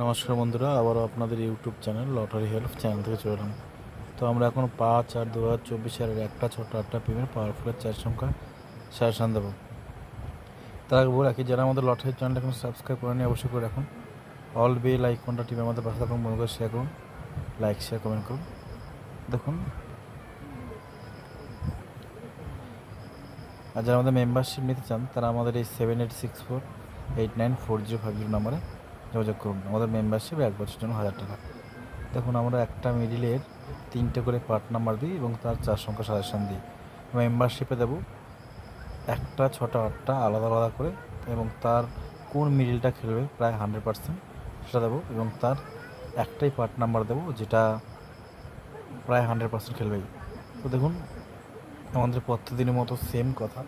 নমস্কার বন্ধুরা, আবারও আপনাদের YouTube channel lottery help channel থেকে চলে এলাম। তো আমরা এখন পাঁচ আর দু হাজার চব্বিশ সালের একটা ছোট আটটা পেমেন্ট পাওয়ারফুলের চার সংখ্যা সাজেশান দেবো। তার আগে বলে রাখি, যারা আমাদের লটারি চ্যানেল এখন সাবস্ক্রাইব করেনি অবশ্যই করে রাখুন। অল বে লাইক কোনটা টিমে আমাদের পাশে থাকুন বন্ধু শেয়ার করুন লাইক শেয়ার কমেন্ট করুন। দেখুন। আর যারা আমাদের মেম্বারশিপ নিতে চান, তারা আমাদের এই seven eight six four eight nine four zero five zero নাম্বারে যোগাযোগ করুন। আমাদের মেম্বারশিপ এক বছরের জন্য হাজার টাকা। দেখুন, আমরা একটা মিডিলের তিনটে করে পার্ট নাম্বার দিই এবং তার চার সংখ্যা সাজেশন দিই। মেম্বারশিপে দেবো একটা, ছটা, আটটা আলাদা আলাদা করে এবং তার কোন মিডিলটা খেলবে প্রায় হান্ড্রেড পার্সেন্ট সেটা দেবো এবং তার একটাই পার্ট নাম্বার দেবো যেটা প্রায় হান্ড্রেড পার্সেন্ট খেলবেই তো দেখুন, আমাদের প্রত্যেকদিনের মতো সেম কথা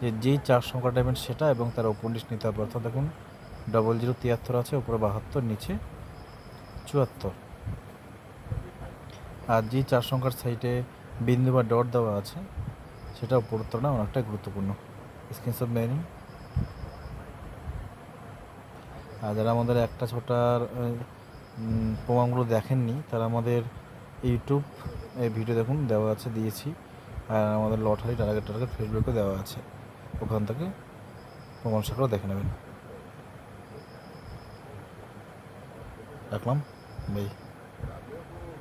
যে যেই চার সংখ্যা দেবেন সেটা এবং তার ওপেন্ডিস নিতে হবে। অর্থাৎ দেখুন ডবল জিরো তিয়াত্তর আছে, উপরে বাহাত্তর, নিচে চুয়াত্তর। আর যে চার সংখ্যার সাইডে বিন্দু বা ডট দেওয়া আছে, সেটা উপরোত্তরটা অনেকটা গুরুত্বপূর্ণ। স্ক্রিনশট নিন আর যারা আমাদের একটা ছোটার প্রমাণগুলো দেখেননি, তারা আমাদের ইউটিউব এই ভিডিও দেখুন, দেওয়া আছে, দিয়েছি। আর আমাদের লটারি টার্গেট টার্গেট ফেসবুকে দেওয়া আছে। ওখান থেকে প্রমাণ শাখাও দেখে নেবেন। Akmam. Bye.